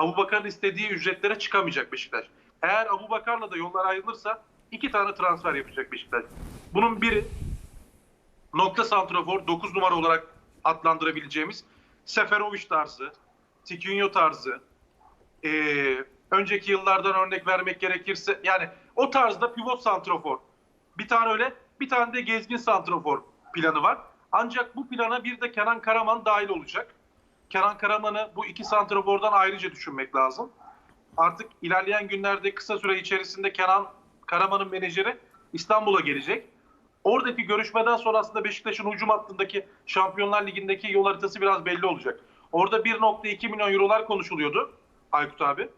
Abubakar'ın istediği ücretlere çıkamayacak Beşiktaş. Eğer Abubakar'la da yollar ayrılırsa iki tane transfer yapacak Beşiktaş. Bunun biri nokta santrafor 9 numara olarak adlandırabileceğimiz Seferovic tarzı, Tiquinho tarzı, ee, önceki yıllardan örnek vermek gerekirse yani o tarzda pivot santrafor. Bir tane öyle bir tane de gezgin santrafor planı var. Ancak bu plana bir de Kenan Karaman dahil olacak. Kenan Karaman'ı bu iki santrafordan ayrıca düşünmek lazım. Artık ilerleyen günlerde kısa süre içerisinde Kenan Karaman'ın menajeri İstanbul'a gelecek. Oradaki görüşmeden sonra aslında Beşiktaş'ın hücum hattındaki Şampiyonlar Ligi'ndeki yol haritası biraz belli olacak. Orada 1.2 milyon eurolar konuşuluyordu Aykut abi.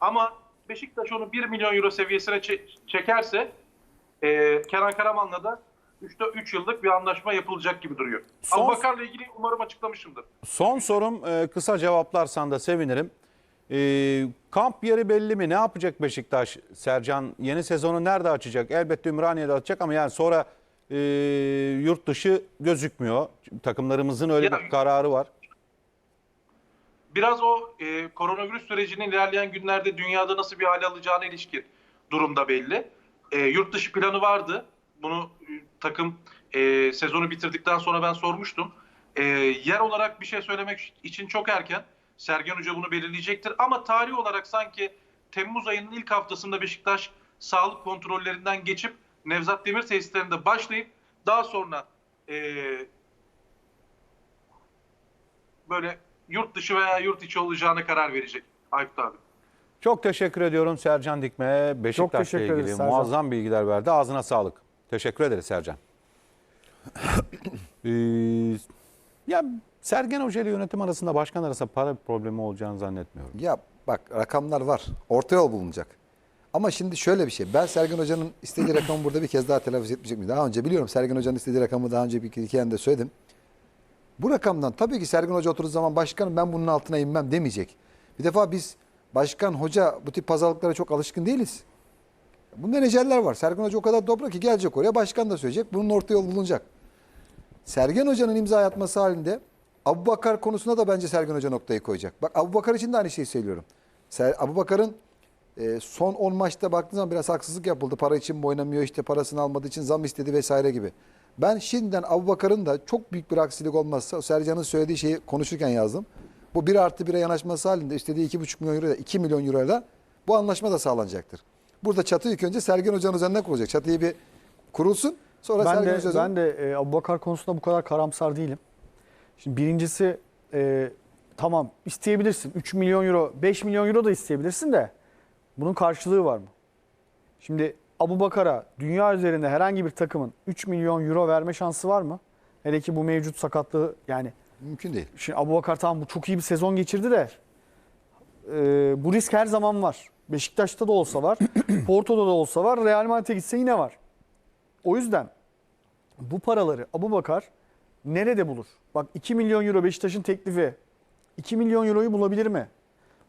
Ama Beşiktaş onu 1 milyon euro seviyesine çe- çekerse e, Kenan Karaman'la da 3 yıllık bir anlaşma yapılacak gibi duruyor. Son- Abubakar'la ilgili umarım açıklamışımdır. Son sorum e, kısa cevaplarsan da sevinirim. E, kamp yeri belli mi? Ne yapacak Beşiktaş? Sercan yeni sezonu nerede açacak? Elbette Ümraniye'de açacak ama yani sonra e, yurt dışı gözükmüyor. Takımlarımızın öyle Ya- bir kararı var. Biraz o e, koronavirüs sürecinin ilerleyen günlerde dünyada nasıl bir hale alacağına ilişkin durumda belli. E, yurt dışı planı vardı. Bunu e, takım e, sezonu bitirdikten sonra ben sormuştum. E, yer olarak bir şey söylemek için çok erken. Sergen Hoca bunu belirleyecektir. Ama tarih olarak sanki Temmuz ayının ilk haftasında Beşiktaş sağlık kontrollerinden geçip Nevzat Demir tesislerinde başlayıp daha sonra e, böyle yurt dışı veya yurt içi olacağına karar verecek Aykut abi. Çok teşekkür ediyorum Sercan Dikme. Beşiktaş'la ederiz ilgili Sercan. muazzam bilgiler verdi. Ağzına sağlık. Teşekkür ederiz Sercan. Ee, ya Sergen Hoca ile yönetim arasında başkan arasında para problemi olacağını zannetmiyorum. Ya bak rakamlar var. Orta yol bulunacak. Ama şimdi şöyle bir şey. Ben Sergen Hoca'nın istediği rakamı burada bir kez daha telaffuz etmeyecek miyim? Daha önce biliyorum Sergen Hoca'nın istediği rakamı daha önce bir iki iki de söyledim. Bu rakamdan tabii ki Sergen Hoca oturduğu zaman başkanım ben bunun altına inmem demeyecek. Bir defa biz başkan hoca bu tip pazarlıklara çok alışkın değiliz. Bu menajerler var. Sergen Hoca o kadar dobra ki gelecek oraya başkan da söyleyecek. Bunun orta yol bulunacak. Sergen Hoca'nın imza atması halinde Abu Bakar konusunda da bence Sergen Hoca noktayı koyacak. Bak Abu Bakar için de aynı şeyi söylüyorum. Abu Bakar'ın e, son 10 maçta baktığın zaman biraz haksızlık yapıldı. Para için mi oynamıyor işte parasını almadığı için zam istedi vesaire gibi. Ben şimdiden Abu Bakar'ın da çok büyük bir aksilik olmazsa Sercan'ın söylediği şeyi konuşurken yazdım. Bu 1 artı 1'e yanaşması halinde istediği 2,5 milyon euro 2 milyon euroya da bu anlaşma da sağlanacaktır. Burada çatı ilk önce Sergen Hoca'nın üzerine kurulacak. Çatıyı bir kurulsun sonra Ben Sergen de, Hoca'nın... ben de e, Abubakar konusunda bu kadar karamsar değilim. Şimdi birincisi e, tamam isteyebilirsin. 3 milyon euro, 5 milyon euro da isteyebilirsin de bunun karşılığı var mı? Şimdi Abubakar'a dünya üzerinde herhangi bir takımın 3 milyon euro verme şansı var mı? Hele ki bu mevcut sakatlığı yani Mümkün değil. Şimdi Abubakar tamam bu çok iyi bir sezon geçirdi de e, bu risk her zaman var. Beşiktaş'ta da olsa var, Porto'da da olsa var, Real Madrid'e gitse yine var. O yüzden bu paraları Abubakar nerede bulur? Bak 2 milyon euro Beşiktaş'ın teklifi 2 milyon euroyu bulabilir mi?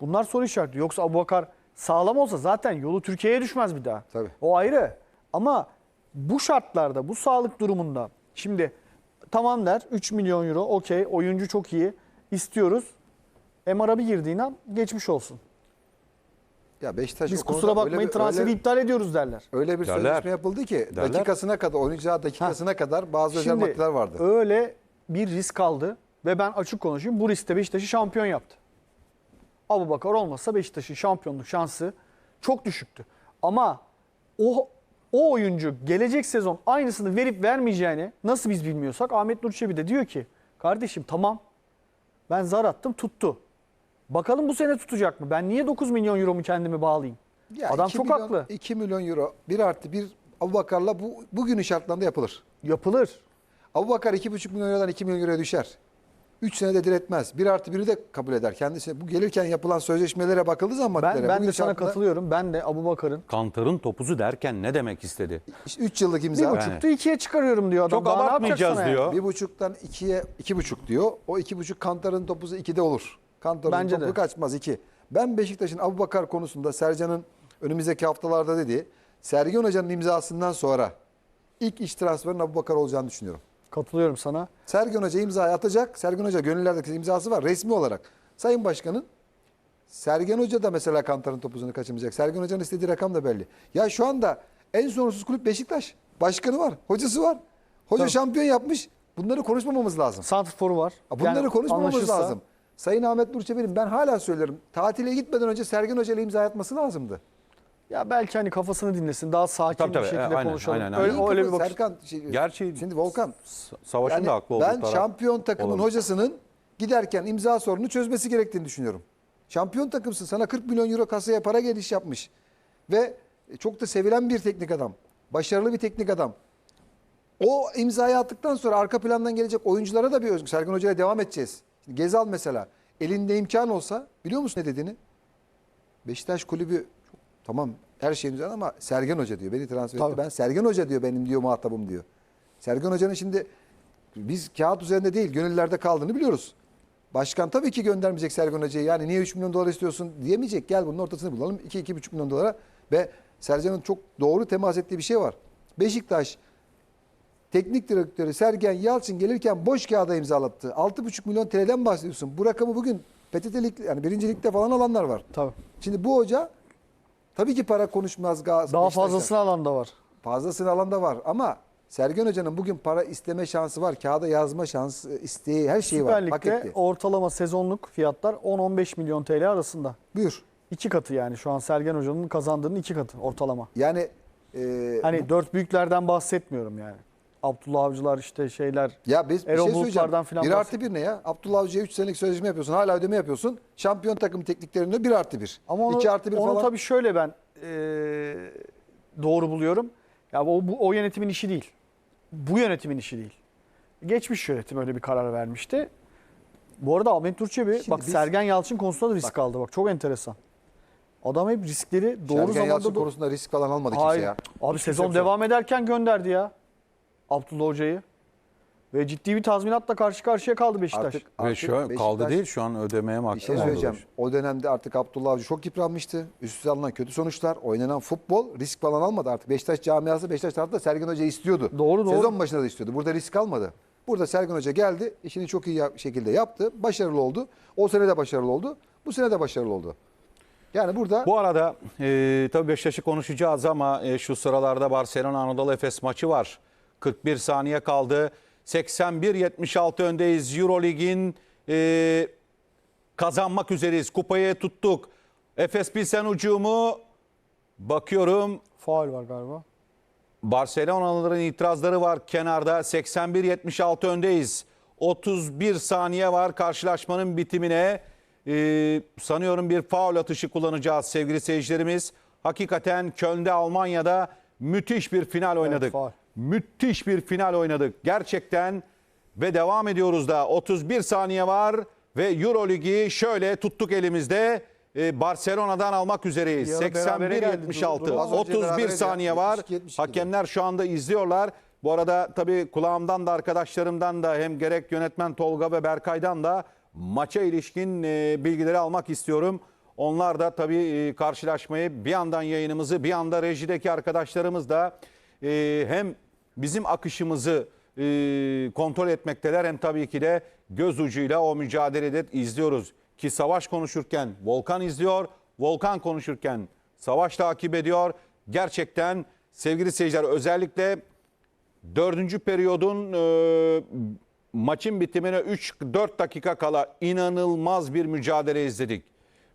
Bunlar soru işareti. Yoksa Abubakar sağlam olsa zaten yolu Türkiye'ye düşmez bir daha. Tabii. O ayrı. Ama bu şartlarda, bu sağlık durumunda şimdi tamam der 3 milyon euro okey oyuncu çok iyi istiyoruz. MR'a bir girdiğin an geçmiş olsun. Ya Beşiktaş Biz o konuda kusura öyle bakmayın bir- transferi öyle- iptal ediyoruz derler. Öyle bir Derler. sözleşme yapıldı ki Derler. dakikasına kadar oynayacağı dakikasına kadar bazı özel Şimdi maddeler vardı. öyle bir risk aldı ve ben açık konuşayım bu riskte Beşiktaş'ı şampiyon yaptı. Abu Bakar olmasa Beşiktaş'ın şampiyonluk şansı çok düşüktü. Ama o o oyuncu gelecek sezon aynısını verip vermeyeceğini nasıl biz bilmiyorsak Ahmet Nur Çebi de diyor ki kardeşim tamam ben zar attım tuttu. Bakalım bu sene tutacak mı? Ben niye 9 milyon euromu kendime bağlayayım? Ya Adam çok milyon- haklı. 2 milyon euro 1 artı 1 Abubakar'la bu bugünün şartlarında yapılır. Yapılır. Abubakar 2,5 milyon eurodan 2 milyon euroya düşer. 3 senede diretmez. 1 artı 1'i de kabul eder. Kendisi bu gelirken yapılan sözleşmelere bakıldığı zaman Ben, maddelere, ben bugün de sana şartında katılıyorum. Ben de Abu Bakar'ın Kantarın topuzu derken ne demek istedi? işte 3 yıllık imza. buçuktu ikiye çıkarıyorum diyor adam. Çok Daha abartmayacağız diyor. Bir buçuktan ikiye iki buçuk diyor. O iki buçuk Kantar'ın topuzu ikide olur. Kantar'ın Bence topu de. kaçmaz iki. Ben Beşiktaş'ın Abubakar konusunda Sercan'ın önümüzdeki haftalarda dediği Sergen Hoca'nın imzasından sonra ilk iş transferinin Abubakar olacağını düşünüyorum. Katılıyorum sana. Sergen Hoca imzayı atacak. Sergen Hoca gönüllerdeki imzası var resmi olarak. Sayın Başkan'ın Sergen Hoca da mesela Kantar'ın topuzunu kaçırmayacak. Sergen Hoca'nın istediği rakam da belli. Ya şu anda en sorunsuz kulüp Beşiktaş. Başkanı var, hocası var. Hoca Tabii. şampiyon yapmış. Bunları konuşmamamız lazım. Santrforu var. Bunları Yani konuşmamamız anlaşırsa- lazım. Sayın Ahmet Nur Çebi'nin ben hala söylerim. Tatile gitmeden önce Sergen Hoca ile imza atması lazımdı. Ya belki hani kafasını dinlesin. Daha sakin Tabii, tabii. bir şekilde E, aynen, konuşalım. aynen, öyle, aynen. öyle bir bakış. Serkan, şey, Gerçi şimdi Volkan. Savaş'ın Yani da haklı olduğu ben taraf şampiyon takımın olabilir. hocasının giderken imza sorunu çözmesi gerektiğini düşünüyorum. Şampiyon takımsın. Sana 40 milyon euro kasaya para geliş yapmış. Ve çok da sevilen bir teknik adam. Başarılı bir teknik adam. O imzayı attıktan sonra arka plandan gelecek oyunculara da bir özgür. Sergen Hoca'ya devam edeceğiz. Gezal mesela. Elinde imkan olsa biliyor musun ne dediğini? Beşiktaş kulübü tamam her şeyin güzel ama Sergen Hoca diyor. Beni transfer etti. Tabii. Ben Sergen Hoca diyor benim diyor muhatabım diyor. Sergen Hoca'nın şimdi biz kağıt üzerinde değil gönüllerde kaldığını biliyoruz. Başkan tabii ki göndermeyecek Sergen Hoca'yı. Yani niye 3 milyon dolar istiyorsun diyemeyecek. Gel bunun ortasını bulalım. 2-2,5 milyon dolara. Ve Sercan'ın çok doğru temas ettiği bir şey var. Beşiktaş teknik direktörü Sergen Yalçın gelirken boş kağıda imzalattı. 6,5 milyon TL'den bahsediyorsun. Bu rakamı bugün PTT Lig, yani birinci ligde falan alanlar var. Tabii. Şimdi bu hoca tabii ki para konuşmaz. Gaz, Daha fazlasını alan da var. Fazlasını alan da var ama Sergen Hoca'nın bugün para isteme şansı var. Kağıda yazma şansı, isteği, her şeyi Süper var. Lig'de Paketli. ortalama sezonluk fiyatlar 10-15 milyon TL arasında. Buyur. İki katı yani şu an Sergen Hoca'nın kazandığının iki katı ortalama. Yani e, Hani dört büyüklerden bahsetmiyorum yani. Abdullah Avcılar işte şeyler. ya biz bir Erol şey söyleyeceğim. Falan Bir bahset- artı bir ne ya? Abdullah Avcı'ya 3 senelik sözleşme yapıyorsun. Hala ödeme yapıyorsun. Şampiyon takım tekniklerinde 1 artı 1. Ama onu, 2 artı 1 onu falan. tabii şöyle ben eee, doğru buluyorum. Ya o, bu, o yönetimin işi değil. Bu yönetimin işi değil. Geçmiş yönetim öyle bir karar vermişti. Bu arada Ahmet Şimdi bak biz- Sergen Yalçın konusunda da risk aldı. Bak çok enteresan. Adam hep riskleri doğru Sergen zamanda Yalçın do- konusunda risk falan almadı kimse Hayır. ya. Abi Hiç sezon devam ederken gönderdi ya. Abdullah Hoca'yı. Ve ciddi bir tazminatla karşı karşıya kaldı Beşiktaş. Artık, Ve artık şu an kaldı Beşiktaş- değil şu an ödemeye mahkum Bir şey oldu. söyleyeceğim. O dönemde artık Abdullah Avcı çok yıpranmıştı. Üst üste alınan kötü sonuçlar, oynanan futbol risk falan almadı artık. Beşiktaş camiası Beşiktaş tarafı da Sergen Hoca istiyordu. Doğru, doğru. Sezon başında da istiyordu. Burada risk almadı. Burada Sergen Hoca geldi, işini çok iyi şekilde yaptı. Başarılı oldu. O sene de başarılı oldu. Bu sene de başarılı oldu. Yani burada Bu arada e, tabii Beşiktaş'ı konuşacağız ama e, şu sıralarda Barcelona Anadolu Efes maçı var. 41 saniye kaldı. 81-76 öndeyiz. Eurolig'in e, kazanmak üzereyiz. Kupayı tuttuk. Efes Pilsen ucumu bakıyorum. Faul var galiba. Barcelonalıların itirazları var kenarda. 81-76 öndeyiz. 31 saniye var karşılaşmanın bitimine. Ee, sanıyorum bir faul atışı kullanacağız sevgili seyircilerimiz. Hakikaten Köln'de Almanya'da müthiş bir final oynadık. faul. Müthiş bir final oynadık. Gerçekten ve devam ediyoruz da 31 saniye var ve Euroligi şöyle tuttuk elimizde. Ee, Barcelona'dan almak üzereyiz. Bir ara berabere geldi, 81-76. durum. Az önce 31 berabere saniye var. 72-72'de. Hakemler şu anda izliyorlar. Bu arada tabii kulağımdan da arkadaşlarımdan da hem gerek yönetmen Tolga ve Berkay'dan da maça ilişkin e, bilgileri almak istiyorum. Onlar da tabii e, karşılaşmayı bir yandan yayınımızı bir yanda rejideki arkadaşlarımız da e, hem bizim akışımızı e, kontrol etmekteler hem tabii ki de göz ucuyla o mücadelede izliyoruz. Ki Savaş konuşurken Volkan izliyor, Volkan konuşurken Savaş takip ediyor. Gerçekten sevgili seyirciler özellikle dördüncü periyodun e, maçın bitimine 3-4 dakika kala inanılmaz bir mücadele izledik.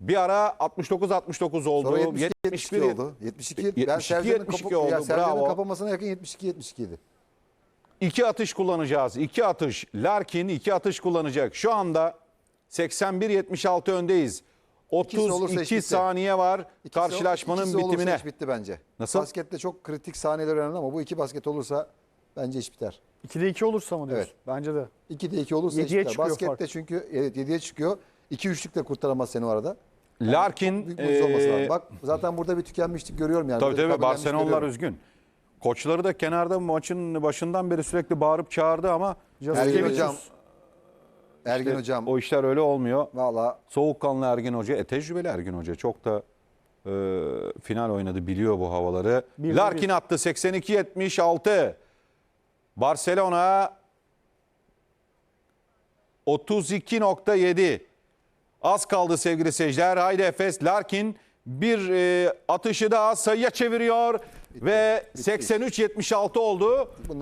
Bir ara 69-69 oldu. sonra 72 72 71 oldu. 72 ben 72 Sergen'in 72 kapı, oldu, ya bravo. kapamasına yakın 72 72 idi. İki atış kullanacağız. İki atış. Larkin iki atış kullanacak. Şu anda 81-76 öndeyiz. İkisi olursa iş 32 bitti. saniye var İkisi- karşılaşmanın ikisi bitimine. iş bitti bence. Nasıl? Baskette çok kritik saniyeler önemli ama bu iki basket olursa bence iş biter. 2'de 2 olursa mı diyorsun? Evet. Bence de. 2'de 2 olursa iş Yediye biter. çıkıyor Baskette fark. çünkü evet 7'ye çıkıyor. 2 üçlük de kurtaramaz seni o arada. Larkin Büyük olması lazım. Bak zaten burada bir tükenmişlik görüyorum yani. Tabii Burada tabii Barcelona'lar görüyorum. üzgün. Koçları da kenarda maçın başından beri sürekli bağırıp çağırdı ama Ergin hocam. Ergin hocam. o işler öyle olmuyor. Valla Soğukkanlı Ergin Hoca, e, tecrübeli Ergin Hoca çok da e, final oynadı biliyor bu havaları. Bir de Larkin attı 82-76. Barcelona 32.7. Az kaldı sevgili seyirciler. Haydi Efes Larkin bir e, atışı daha sayıya çeviriyor ve 83-76 oldu. Bundan